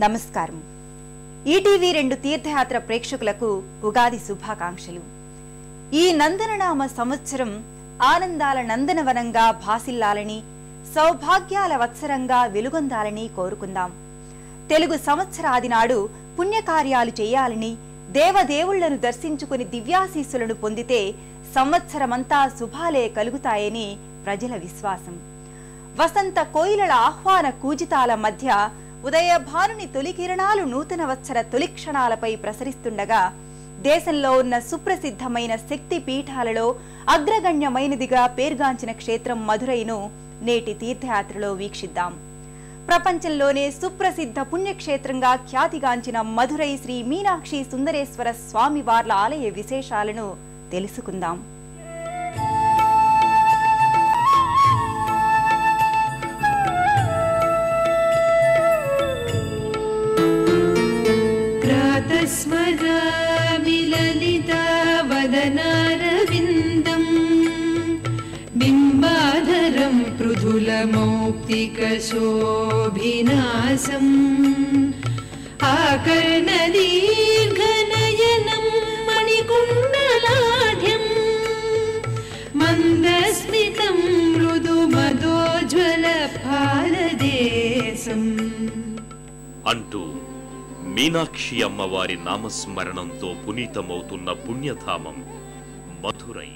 నమస్కారం. ఈటీవీ రెండు తీర్థయాత్ర ప్రేక్షకులకు ఉగాది శుభాకాంక్షలు. ఈ నందననామ సంవత్సరం ఆనందాల నందనవనంగా భాసిల్లాలని సౌభాగ్యాల వత్సరంగా వెలుగొందాలని కోరుకుందాం. తెలుగు సంవత్సరాది నాడు పుణ్యకార్యాలు చేయాలని దేవదేవుళ్ళను దర్శించుకుని దివ్యాశీస్సులను పొందితే సంవత్సరమంతా శుభాలే కలుగుతాయని ప్రజల విశ్వాసం. వసంత కోయిలల ఆహ్వాన కూజితాల మధ్య ఉదయ భానుని తొలి కిరణాలు నూతన వత్సర తొలి క్షణాలపై ప్రసరిస్తుండగా దేశంలో ఉన్న సుప్రసిద్ధమైన శక్తి పీఠాలలో అగ్రగణ్యమైనదిగా పేర్గాంచిన క్షేత్రం మధురైను నేటి తీర్థయాత్రలో వీక్షిద్దాం. ప్రపంచంలోనే సుప్రసిద్ధ పుణ్యక్షేత్రంగా ఖ్యాతిగాంచిన మధురై శ్రీ మీనాక్షి సుందరేశ్వర స్వామివార్ల ఆలయ విశేషాలను తెలుసుకుందాం. स्मरामि ललितावदनारविन्दम् बिम्बाधरं मौक्तिकशोऽनासम् आकर्णदीर्घनयनं मणिकुण्डलाढ्यम् मन्दस्मितं मृदु मदोज्ज्वलफालदेशम् अन्तु మీనాక్షి అమ్మవారి నామస్మరణంతో పునీతమవుతున్న పుణ్యధామం మధురై.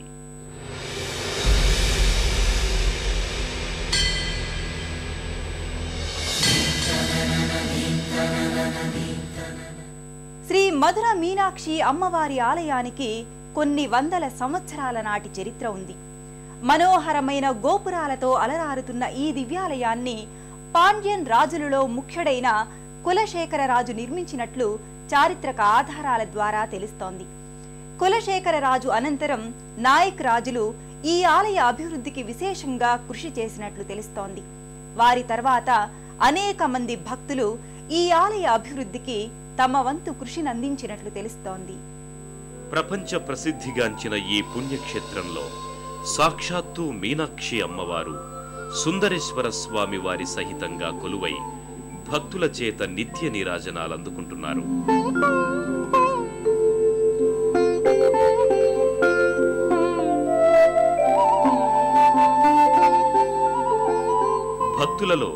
శ్రీ మధుర మీనాక్షి అమ్మవారి ఆలయానికి కొన్ని వందల సంవత్సరాల నాటి చరిత్ర ఉంది. మనోహరమైన గోపురాలతో అలరారుతున్న ఈ దివ్యాలయాన్ని పాండ్యన్ రాజులలో ముఖ్యుడైన కులశేఖర రాజు నిర్మించినట్లు చారిత్రక ఆధారాల ద్వారా తెలుస్తోంది. కులశేఖర రాజు అనంతరం నాయక్ రాజులు ఈ ఆలయ అభివృద్ధికి విశేషంగా కృషి చేసినట్లు తెలుస్తోంది. వారి తర్వాత అనేక మంది భక్తులు ఈ ఆలయ అభివృద్ధికి తమ వంతు కృషిని అందించినట్లు తెలుస్తోంది. ప్రపంచ ప్రసిద్ధిగాంచిన ఈ పుణ్యక్షేత్రంలో సాక్షాత్తు మీనాక్షి అమ్మవారు సుందరేశ్వర స్వామి వారి సహితంగా కొలువై భక్తుల చేత నిత్య నీరాజనాలు అందుకుంటున్నారు. భక్తులలో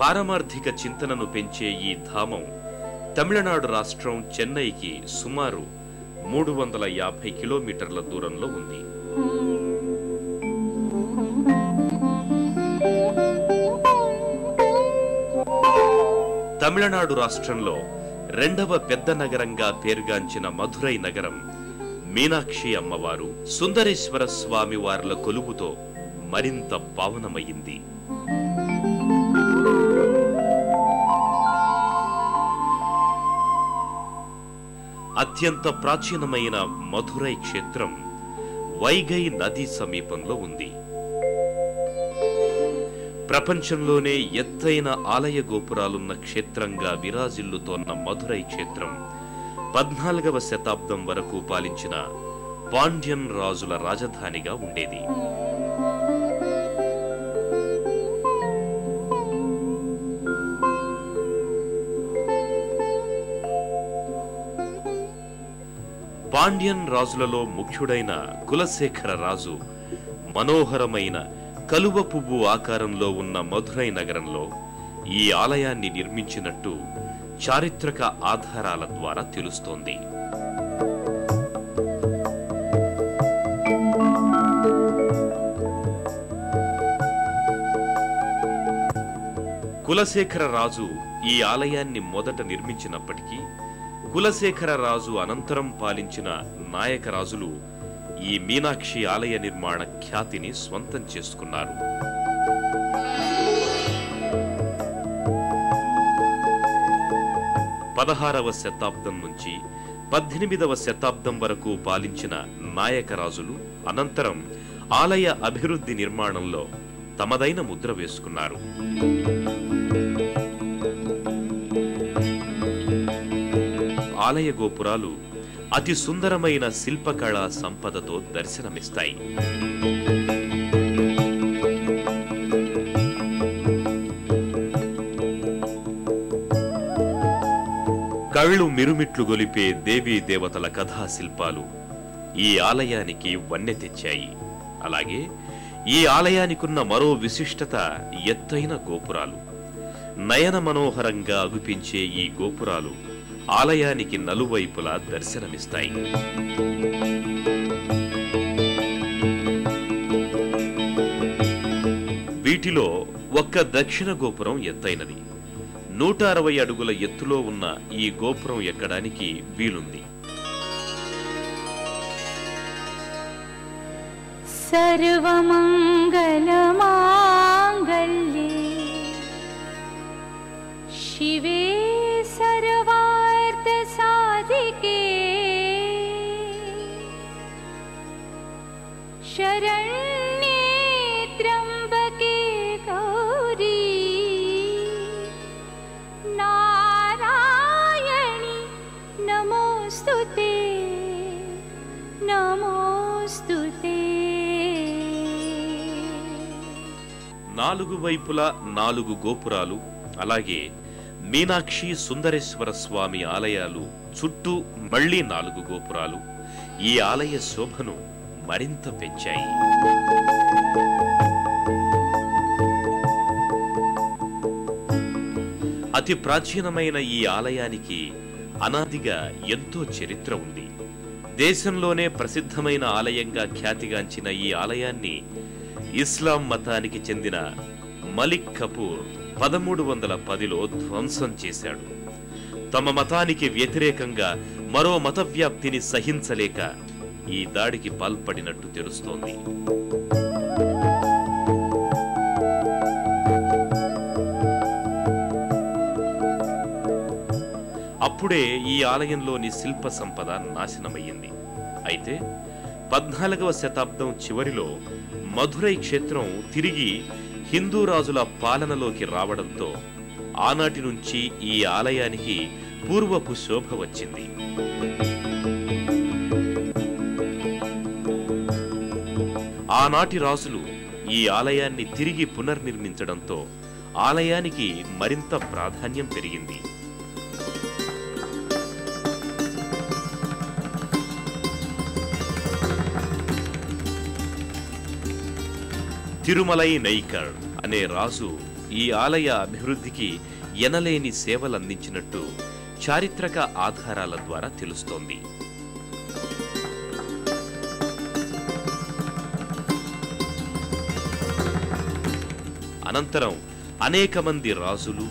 పారమార్థిక చింతనను పెంచే ఈ ధామం తమిళనాడు రాష్ట్రం చెన్నైకి సుమారు మూడు వందల యాభై కిలోమీటర్ల దూరంలో ఉంది. తమిళనాడు రాష్ట్రంలో రెండవ పెద్ద నగరంగా పేరుగాంచిన మధురై నగరం మీనాక్షి అమ్మవారు సుందరేశ్వర స్వామి వార్ల కొలువుతో మరింత పావనమయ్యింది. అత్యంత ప్రాచీనమైన మధురై క్షేత్రం వైగై నది సమీపంలో ఉంది. ప్రపంచంలోనే ఎత్తైన ఆలయ గోపురాలున్న క్షేత్రంగా విరాజిల్లుతోన్న మధురై క్షేత్రం పద్నాలుగవ శతాబ్దం వరకు పాలించిన పాండ్యన్ రాజుల రాజధానిగా ఉండేది. పాండ్యన్ రాజులలో ముఖ్యుడైన కులశేఖర రాజు మనోహరమైన కలువ పువ్వు ఆకారంలో ఉన్న మధురై నగరంలో ఈ ఆలయాన్ని నిర్మించినట్టు చారిత్రక ఆధారాల ద్వారా తెలుస్తోంది. కులశేఖర రాజు ఈ ఆలయాన్ని మొదట నిర్మించినప్పటికీ కులశేఖర రాజు అనంతరం పాలించిన నాయక రాజులు ఈ మీనాక్షి ఆలయ నిర్మాణ ఖ్యాతిని స్వంతం చేసుకున్నారు. పదహారవ శతాబ్దం నుంచి పద్దెనిమిదవ శతాబ్దం వరకు పాలించిన నాయక రాజులు అనంతరం ఆలయ అభివృద్ధి నిర్మాణంలో తమదైన ముద్ర వేసుకున్నారు. ఆలయ గోపురాలు అతి సుందరమైన శిల్పకళా సంపదతో దర్శనమిస్తాయి. కళ్ళు మిరుమిట్లు గొలిపే దేవీ దేవతల కథా శిల్పాలు ఈ ఆలయానికి వన్నె తెచ్చాయి. అలాగే ఈ ఆలయానికున్న మరో విశిష్టత ఎత్తైన గోపురాలు. నయన మనోహరంగా అగుపించే ఈ గోపురాలు ఆలయానికి నలువైపులా దర్శనమిస్తాయి. వీటిలో ఒక్క దక్షిణ గోపురం ఎత్తైనది. నూట అరవై అడుగుల ఎత్తులో ఉన్న ఈ గోపురం ఎక్కడానికి వీలుంది. సర్వమంగళమాంగళ్యే శివే నాలుగు వైపులా నాలుగు గోపురాలు అలాగే మీనాక్షి సుందరేశ్వర స్వామి ఆలయాలు చుట్టూ మళ్ళీ నాలుగు గోపురాలు. ఈ ఆలయ శోభను మరింత పెంచాయి. అతి ప్రాచీనమైన ఈ ఆలయానికి అనాదిగా ఎంతో చరిత్ర ఉంది. దేశంలోనే ప్రసిద్ధమైన ఆలయంగా ఖ్యాతిగాంచిన ఈ ఆలయాన్ని ఇస్లాం మతానికి చెందిన మలిక్ కపూర్ పదమూడు వందల పదిలో ధ్వంసం చేశాడు. తమ మతానికి వ్యతిరేకంగా మరో మత వ్యాప్తిని సహించలేక ఈ దాడికి పాల్పడినట్టు తెలుస్తోంది. అప్పుడే ఈ ఆలయంలోని శిల్ప సంపద నాశనమయ్యింది. అయితే పద్నాలుగవ శతాబ్దం చివరిలో మధురై క్షేత్రం తిరిగి హిందూ రాజుల పాలనలోకి రావడంతో ఆనాటి నుంచి ఈ ఆలయానికి పూర్వపు శోభ వచ్చింది. ఆనాటి రాజులు ఈ ఆలయాన్ని తిరిగి పునర్నిర్మించడంతో ఆలయానికి మరింత ప్రాధాన్యం పెరిగింది. తిరుమలై నైకర్ అనే రాజు ఈ ఆలయ అభివృద్ధికి ఎనలేని సేవలందించినట్టు చారిత్రక ఆధారాల ద్వారా తెలుస్తోంది. అనంతరం అనేక మంది రాజులు